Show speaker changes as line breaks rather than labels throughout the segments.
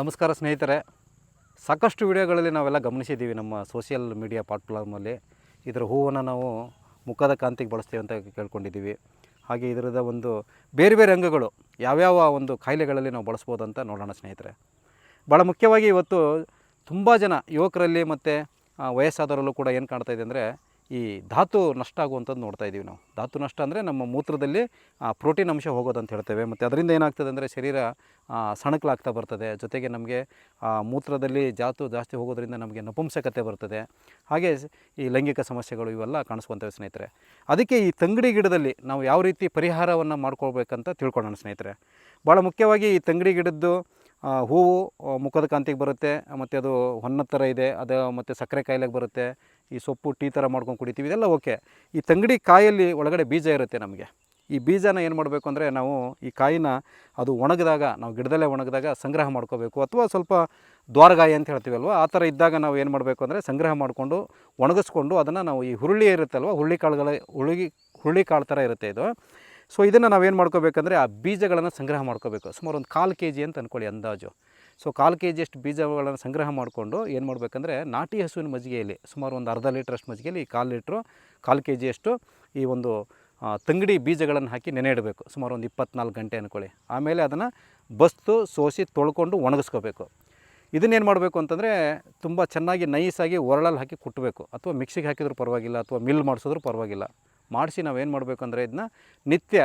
ನಮಸ್ಕಾರ ಸ್ನೇಹಿತರೆ. ಸಾಕಷ್ಟು ವಿಡಿಯೋಗಳಲ್ಲಿ ನಾವೆಲ್ಲ ಗಮನಿಸಿದ್ದೀವಿ ನಮ್ಮ ಸೋಷಿಯಲ್ ಮೀಡಿಯಾ ಪ್ಲಾಟ್ಫಾರ್ಮಲ್ಲಿ ಇದರ ಹೂವನ್ನು ನಾವು ಮುಖದ ಕಾಂತಿಗೆ ಬಳಸ್ತೀವಿ ಅಂತ ಕೇಳ್ಕೊಂಡಿದ್ದೀವಿ. ಹಾಗೆ ಇದರದ ಒಂದು ಬೇರೆ ಬೇರೆ ಅಂಗಗಳು ಯಾವ್ಯಾವ ಒಂದು ಕಾಯಿಲೆಗಳಲ್ಲಿ ನಾವು ಬಳಸ್ಬೋದು ಅಂತ ನೋಡೋಣ ಸ್ನೇಹಿತರೆ. ಭಾಳ ಮುಖ್ಯವಾಗಿ ಇವತ್ತು ತುಂಬ ಜನ ಯುವಕರಲ್ಲಿ ಮತ್ತು ವಯಸ್ಸಾದವರಲ್ಲೂ ಕೂಡ ಏನು ಕಾಣ್ತಾ ಇದೆ ಅಂದರೆ ಈ ಧಾತು ನಷ್ಟ ಆಗುವಂಥದ್ದು ನೋಡ್ತಾ ಇದ್ದೀವಿ ನಾವು. ಧಾತು ನಷ್ಟ ಅಂದರೆ ನಮ್ಮ ಮೂತ್ರದಲ್ಲಿ ಪ್ರೋಟೀನ್ ಅಂಶ ಹೋಗೋದಂತ ಹೇಳ್ತೇವೆ. ಮತ್ತು ಅದರಿಂದ ಏನಾಗ್ತದೆ ಅಂದರೆ ಶರೀರ ಸಣಕಲಾಗ್ತಾ ಬರ್ತದೆ. ಜೊತೆಗೆ ನಮಗೆ ಮೂತ್ರದಲ್ಲಿ ಜಾತು ಜಾಸ್ತಿ ಹೋಗೋದ್ರಿಂದ ನಮಗೆ ನಪುಂಸಕತೆ ಬರ್ತದೆ. ಹಾಗೆ ಈ ಲೈಂಗಿಕ ಸಮಸ್ಯೆಗಳು ಇವೆಲ್ಲ ಕಾಣಿಸ್ಕೊತವೆ ಸ್ನೇಹಿತರೆ. ಅದಕ್ಕೆ ಈ ತಂಗಡಿ ಗಿಡದಲ್ಲಿ ನಾವು ಯಾವ ರೀತಿ ಪರಿಹಾರವನ್ನು ಮಾಡ್ಕೊಳ್ಬೇಕಂತ ತಿಳ್ಕೊಳ್ಳೋಣ ಸ್ನೇಹಿತರೆ. ಭಾಳ ಮುಖ್ಯವಾಗಿ ಈ ತಂಗಡಿ ಗಿಡದ್ದು ಹೂವು ಮುಖದ ಕಾಂತಿಗೆ ಬರುತ್ತೆ. ಮತ್ತು ಅದು ಹೊನ್ನ ಥರ ಇದೆ. ಅದು ಮತ್ತು ಸಕ್ಕರೆ ಕಾಯಿಲೆಗೆ ಬರುತ್ತೆ. ಈ ಸೊಪ್ಪು, ಟೀ ಥರ ಮಾಡ್ಕೊಂಡು ಕುಡಿತೀವಿ, ಇದೆಲ್ಲ ಓಕೆ. ಈ ತಂಗಡಿ ಕಾಯಲ್ಲಿ ಒಳಗಡೆ ಬೀಜ ಇರುತ್ತೆ ನಮಗೆ. ಈ ಬೀಜನ ಏನು ಮಾಡಬೇಕು ಅಂದರೆ ನಾವು ಈ ಕಾಯಿನ ಅದು ಒಣಗಿದಾಗ, ನಾವು ಗಿಡದಲ್ಲೇ ಒಣಗಿದಾಗ ಸಂಗ್ರಹ ಮಾಡ್ಕೋಬೇಕು. ಅಥವಾ ಸ್ವಲ್ಪ ದ್ವಾರಗಾಯಿ ಅಂತ ಹೇಳ್ತೀವಲ್ವ, ಆ ಥರ ಇದ್ದಾಗ ನಾವು ಏನು ಮಾಡಬೇಕು ಅಂದರೆ ಸಂಗ್ರಹ ಮಾಡಿಕೊಂಡು ಒಣಗಿಸ್ಕೊಂಡು ಅದನ್ನು ನಾವು ಈ ಹುರುಳಿ ಇರುತ್ತಲ್ವ, ಹುರುಳಿ ಕಾಳುಗಳ, ಹುರುಳಿ ಹುರುಳಿ ಕಾಳು ಥರ ಇರುತ್ತೆ ಇದು. ಸೊ ಇದನ್ನು ನಾವೇನು ಮಾಡ್ಕೋಬೇಕಂದ್ರೆ ಆ ಬೀಜಗಳನ್ನು ಸಂಗ್ರಹ ಮಾಡ್ಕೋಬೇಕು. ಸುಮಾರು ಒಂದು ಕಾಲು ಕೆ ಜಿ ಅಂತ ಅಂದ್ಕೊಳ್ಳಿ ಅಂದಾಜು. ಸೊ ಕಾಲು ಕೆ ಜಿಯಷ್ಟು ಬೀಜಗಳನ್ನು ಸಂಗ್ರಹ ಮಾಡಿಕೊಂಡು ಏನು ಮಾಡಬೇಕಂದ್ರೆ ನಾಟಿ ಹಸುವಿನ ಮಜ್ಜಿಗೆಯಲ್ಲಿ ಸುಮಾರು ಒಂದು ಅರ್ಧ ಲೀಟ್ರಷ್ಟು ಮಜ್ಜಿಗೆಯಲ್ಲಿ ಕಾಲು ಲೀಟ್ರು ಕಾಲು ಕೆ ಜಿಯಷ್ಟು ಈ ಒಂದು ತಂಗಡಿ ಬೀಜಗಳನ್ನು ಹಾಕಿ ನೆನೆ ಇಡಬೇಕು. ಸುಮಾರು ಒಂದು ಇಪ್ಪತ್ನಾಲ್ಕು ಗಂಟೆ ಅಂದ್ಕೊಳ್ಳಿ ಆಮೇಲೆ ಅದನ್ನು ಬಸ್ತು, ಸೋಸಿ, ತೊಳ್ಕೊಂಡು ಒಣಗಿಸ್ಕೋಬೇಕು. ಇದನ್ನೇನು ಮಾಡಬೇಕು ಅಂತಂದರೆ ತುಂಬ ಚೆನ್ನಾಗಿ ನೈಸಾಗಿ ಒರಳಲ್ಲಿ ಹಾಕಿ ಕುಟ್ಟಬೇಕು ಅಥವಾ ಮಿಕ್ಸಿಗೆ ಹಾಕಿದ್ರು ಪರವಾಗಿಲ್ಲ, ಅಥವಾ ಮಿಲ್ ಮಾಡಿಸಿದ್ರು ಪರವಾಗಿಲ್ಲ. ಮಾಡಿಸಿ ನಾವೇನು ಮಾಡಬೇಕು ಅಂದರೆ ಇದನ್ನ ನಿತ್ಯ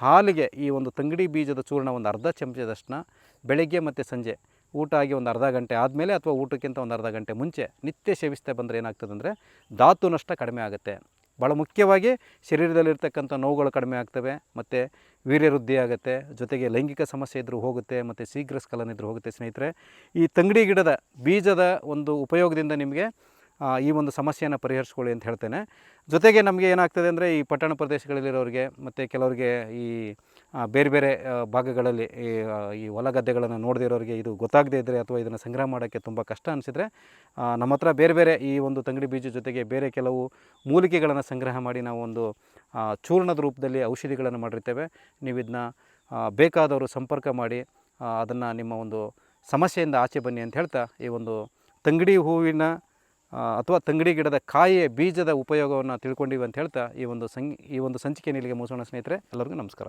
ಹಾಲಿಗೆ ಈ ಒಂದು ತಂಗಡಿ ಬೀಜದ ಚೂರ್ಣ ಒಂದು ಅರ್ಧ ಚಮಚದಷ್ಟನ್ನ ಬೆಳಗ್ಗೆ ಮತ್ತು ಸಂಜೆ ಊಟ ಆಗಿ ಒಂದು ಅರ್ಧ ಗಂಟೆ ಆದಮೇಲೆ ಅಥವಾ ಊಟಕ್ಕಿಂತ ಒಂದು ಅರ್ಧ ಗಂಟೆ ಮುಂಚೆ ನಿತ್ಯ ಸೇವಿಸ್ತಾ ಬಂದರೆ ಏನಾಗ್ತದೆ ಅಂದರೆ ಧಾತು ನಷ್ಟ ಕಡಿಮೆ ಆಗುತ್ತೆ. ಭಾಳ ಮುಖ್ಯವಾಗಿ ಶರೀರದಲ್ಲಿರ್ತಕ್ಕಂಥ ನೋವುಗಳು ಕಡಿಮೆ ಆಗ್ತವೆ, ಮತ್ತು ವೀರ್ಯ ವೃದ್ಧಿ ಆಗುತ್ತೆ, ಜೊತೆಗೆ ಲೈಂಗಿಕ ಸಮಸ್ಯೆ ಇದ್ದರೂ ಹೋಗುತ್ತೆ, ಮತ್ತು ಶೀಘ್ರ ಸ್ಖಲನ ಇದ್ದರೂ ಹೋಗುತ್ತೆ ಸ್ನೇಹಿತರೆ. ಈ ತಂಗಡಿ ಗಿಡದ ಬೀಜದ ಒಂದು ಉಪಯೋಗದಿಂದ ನಿಮಗೆ ಈ ಒಂದು ಸಮಸ್ಯೆಯನ್ನು ಪರಿಹರಿಸ್ಕೊಳ್ಳಿ ಅಂತ ಹೇಳ್ತೇನೆ. ಜೊತೆಗೆ ನಮಗೆ ಏನಾಗ್ತದೆ ಅಂದರೆ ಈ ಪಟ್ಟಣ ಪ್ರದೇಶಗಳಲ್ಲಿರೋರಿಗೆ ಮತ್ತು ಕೆಲವರಿಗೆ ಈ ಬೇರೆ ಬೇರೆ ಭಾಗಗಳಲ್ಲಿ ಈ ಈ ಹೊಲ ಗದ್ದೆಗಳನ್ನು ನೋಡದಿರೋರಿಗೆ ಇದು ಗೊತ್ತಾಗದೇ ಇದ್ದರೆ ಅಥವಾ ಇದನ್ನು ಸಂಗ್ರಹ ಮಾಡೋಕ್ಕೆ ತುಂಬ ಕಷ್ಟ ಅನಿಸಿದರೆ ನಮ್ಮ ಹತ್ರ ಬೇರೆ ಬೇರೆ ಈ ಒಂದು ತಂಗಡಿ ಬೀಜ ಜೊತೆಗೆ ಬೇರೆ ಕೆಲವು ಮೂಲಿಕೆಗಳನ್ನು ಸಂಗ್ರಹ ಮಾಡಿ ನಾವು ಒಂದು ಚೂರ್ಣದ ರೂಪದಲ್ಲಿ ಔಷಧಿಗಳನ್ನು ಮಾಡಿರ್ತೇವೆ. ನೀವು ಇದನ್ನ ಬೇಕಾದವರು ಸಂಪರ್ಕ ಮಾಡಿ ಅದನ್ನು ನಿಮ್ಮ ಒಂದು ಸಮಸ್ಯೆಯಿಂದ ಆಚೆ ಬನ್ನಿ ಅಂತ ಹೇಳ್ತಾ ಈ ಒಂದು ತಂಗಡಿ ಹೂವಿನ ಅಥವಾ ತಂಗಡಿ ಗಿಡದ ಕಾಯಿಯ ಬೀಜದ ಉಪಯೋಗವನ್ನು ತಿಳ್ಕೊಂಡಿವಿ ಅಂತ ಹೇಳ್ತಾ ಈ ಒಂದು ಸಂ ಈ ಒಂದು ಸಂಚಿಕೆ ನಿಲಿಗೆ ಮುಗಿಸೋಣ ಸ್ನೇಹಿತರೆ, ಎಲ್ಲರಿಗೂ ನಮಸ್ಕಾರ.